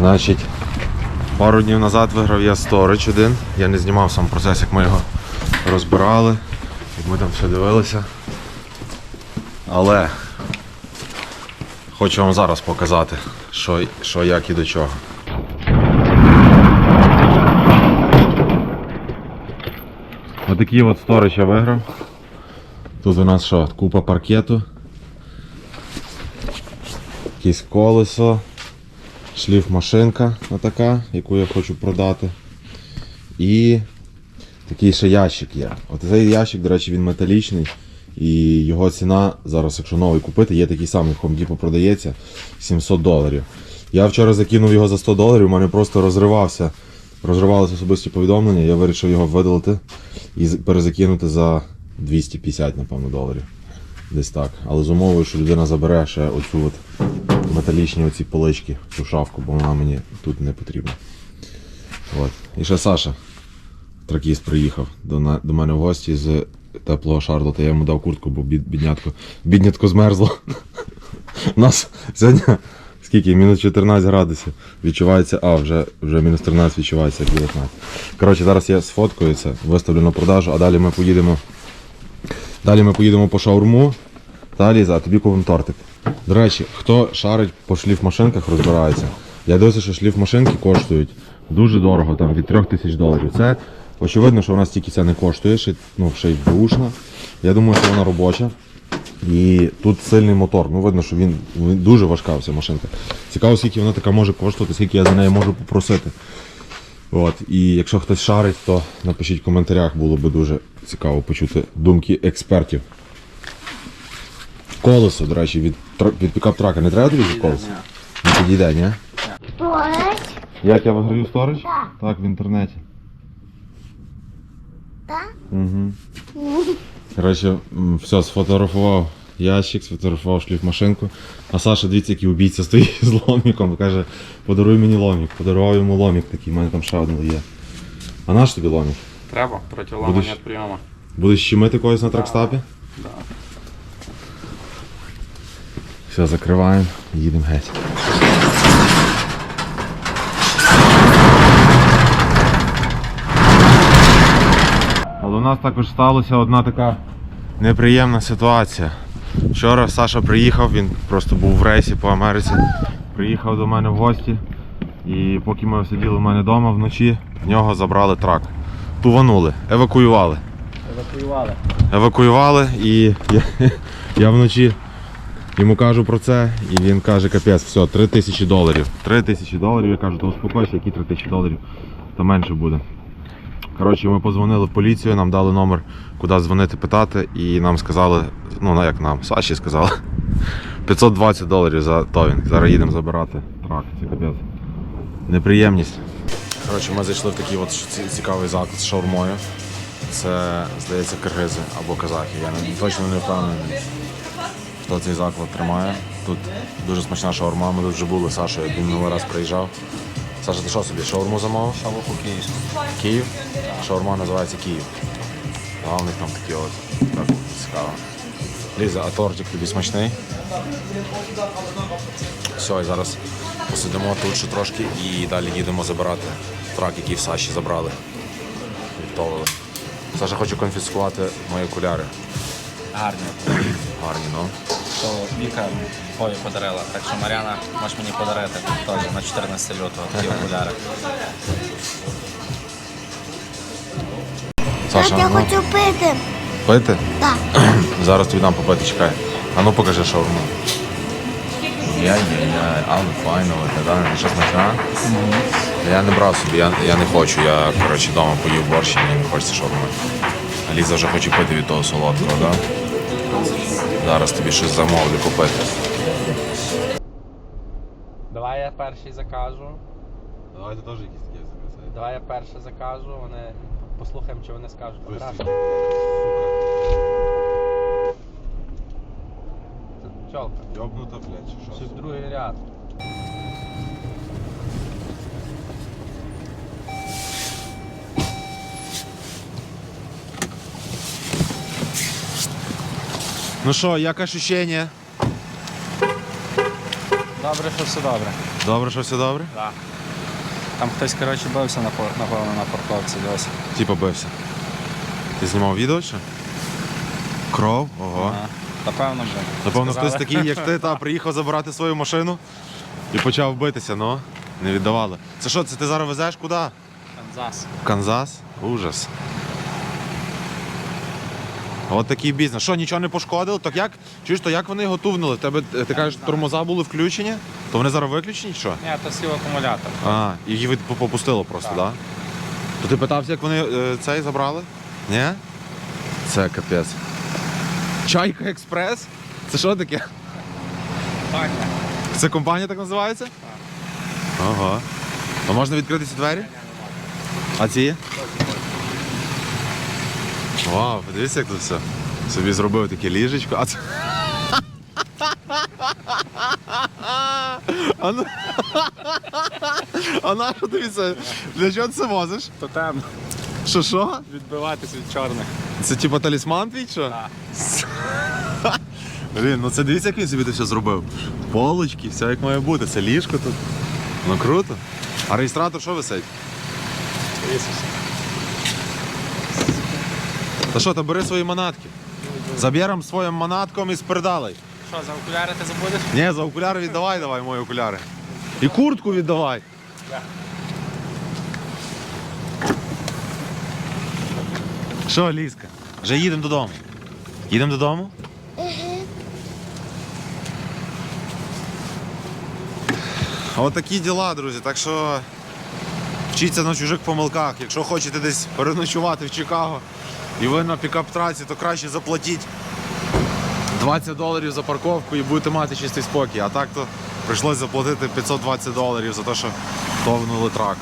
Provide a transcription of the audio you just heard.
Значить, пару днів назад виграв я сторич один. Я не знімав сам процес, як ми його розбирали, як ми там все дивилися. Але хочу вам зараз показати, що, що як і до чого. Отакий от сторич я виграв. Тут у нас що, купа паркету. Якесь колесо, шліф машинка отака, яку я хочу продати. І такий ще ящик є. От цей ящик, до речі, він металічний. І його ціна зараз, якщо новий купити, є такий самий в Home продається 700 доларів. Я вчора закинув його за 100 доларів, у мене просто розривався. Розривалися особисті повідомлення, я вирішив його видалити і перезакинути за 250, напевно, доларів. Десь так. Але з умовою, що людина забере ще оцю от металічні оці полички, цю шафку, бо вона мені тут не потрібна. От. І ще Саша, тракіст, приїхав до, на, до мене в гості з теплого Шарлота. Я йому дав куртку, бо бід, біднятко, біднятко змерзло. У нас сьогодні скільки? Мінус 14 градусів. Відчувається, а, вже, вже мінус 13 відчувається, як 19. Коротше, зараз я сфоткаю це, виставлю на продажу, а далі ми поїдемо. Далі ми поїдемо по шаурму. Та Ліза, а тобі купимо тортик. До речі, хто шарить по шліфмашинках, розбирається. Я досі, що шліфмашинки коштують дуже дорого, там від 3 тисяч доларів. Це очевидно, що вона стільки це не коштує, ще, ну, ще й бушна. Я думаю, що вона робоча. І тут сильний мотор. Ну видно, що він, він дуже важка вся машинка. Цікаво, скільки вона така може коштувати, скільки я за неї можу попросити. От, і якщо хтось шарить, то напишіть в коментарях, було би дуже цікаво почути думки експертів. Колесо, до речі, від, тр- від пікап-трака не треба тобі вже колесо? Не підійде, ні? Сторож? Як я виграю сторож? Так. Так, в інтернеті. Так? Угу. Коротше, м, все, сфотографував ящик, сфотографував шліфмашинку. А Саша, дивіться, який убійця стоїть з ломіком. Каже, подаруй мені ломік. Подарував йому ломік такий, у мене там ще один є. А наш тобі ломік? Треба проти ламання від прийому. Будеш щемити когось на тракстапі? Да. Все, закриваємо, їдемо геть. Але у нас також сталася одна така неприємна ситуація. Вчора Саша приїхав, він просто був в рейсі по Америці. Приїхав до мене в гості. І поки ми сиділи в мене вдома вночі, в нього забрали трак. Туванули, евакуювали. Евакуювали. Евакуювали і я, я вночі йому кажу про це, і він каже, капець, все, 3 тисячі доларів. 3 тисячі доларів, я кажу, то успокойся, які 3 тисячі доларів, то менше буде. Коротше, ми позвонили в поліцію, нам дали номер, куди дзвонити питати, і нам сказали, ну як нам, Саші сказали, 520 доларів за товінг. Зараз їдемо забирати трак, це капець. Неприємність. Коротше, ми зайшли в такий от цікавий заклад з шаурмою. Це, здається, киргизи або казахи. Я точно не впевнений, хто цей заклад тримає. Тут дуже смачна шаурма. Ми тут вже були з Сашою, як він минулий раз приїжджав. Саша, ти що собі? Шаурму замовив? Шавуху київську. Київ. Шаурма називається Київ. А у них там такі от. Так, цікаво. Ліза, а тортик тобі смачний? Все, і зараз посидимо тут ще трошки і далі їдемо забирати трак, який в Саші забрали. Відтовили. Саша хоче конфіскувати мої окуляри. Гарні. Гарні, ну. То Віка Бою подарила. Так що Мар'яна, можеш мені подарити теж на 14 лютого такі окуляри. Саша, я ну, хочу пити. пити? Так. Зараз тобі дам попити, чекай. А ну покажи шаурму. Я-я-я, але файно виглядає. Що смачна? Я не брав собі, я, я не хочу. Я коротше вдома поїв борщ і мені не хочеться шаурми. Ліза вже хоче пити від того солодкого, так? Да? Зараз тобі щось замовлю купити. Давай я перший закажу. Давайте теж якісь такі заказати. Давай я перший закажу. Вони послухаємо, чи вони скажуть. Сука. Це Пчолка. Йобнута, блядь, чи Чи в другий ряд. Ну що, як ощущення? Добре, що все добре. Добре, що все добре? Так. Там хтось, коротше, бився напо- напевно на парковці досі. Типа бився. Ти знімав відео чи? Кров? Ого. Ага. Напевно, вже. Напевно, Сказали. хтось такий, як ти, та приїхав забирати свою машину і почав битися, ну. Не віддавали. Це що, це ти зараз везеш куди? Канзас. В Канзас? Ужас. От такий бізнес. Що, нічого не пошкодило? Так як? Чуєш, то як вони? В Тебе, е, ти кажеш, тормоза були включені? То вони зараз виключені чи що? Ні, то сів акумулятор. А, і від- попустило просто, так? Да? То ти питався, як вони е, цей забрали? Ні? Це капець. Чайка Експрес? Це що таке? Так, Це компанія так називається? Ага. А можна відкрити ці двері? А ці? Вау, подивіться, як тут все. Собі зробив таке ліжечко. А це. А ну... А на що тобі? Для чого ти це возиш? То темно. Що що? Відбиватись від чорних. Це типа талісман твій, що? Так. Блін, ну це дивіться, як він собі це все зробив. Полочки, все як має бути. Це ліжко тут. Ну круто. А реєстратор що висить? Та що, то бери свої манатки. Заб'єрам своїм манатком і спердалай. Що, за окуляри ти забудеш? Ні, за окуляри віддавай, давай мої окуляри. І куртку віддавай. Що, Ліска? Вже їдемо додому. Їдемо додому? От такі діла, друзі. Так що вчіться на чужих помилках. Якщо хочете десь переночувати в Чикаго і ви на пікап-трасі, то краще заплатіть 20 доларів за парковку і будете мати чистий спокій. А так то прийшлося заплатити 520 доларів за те, що товнули трак.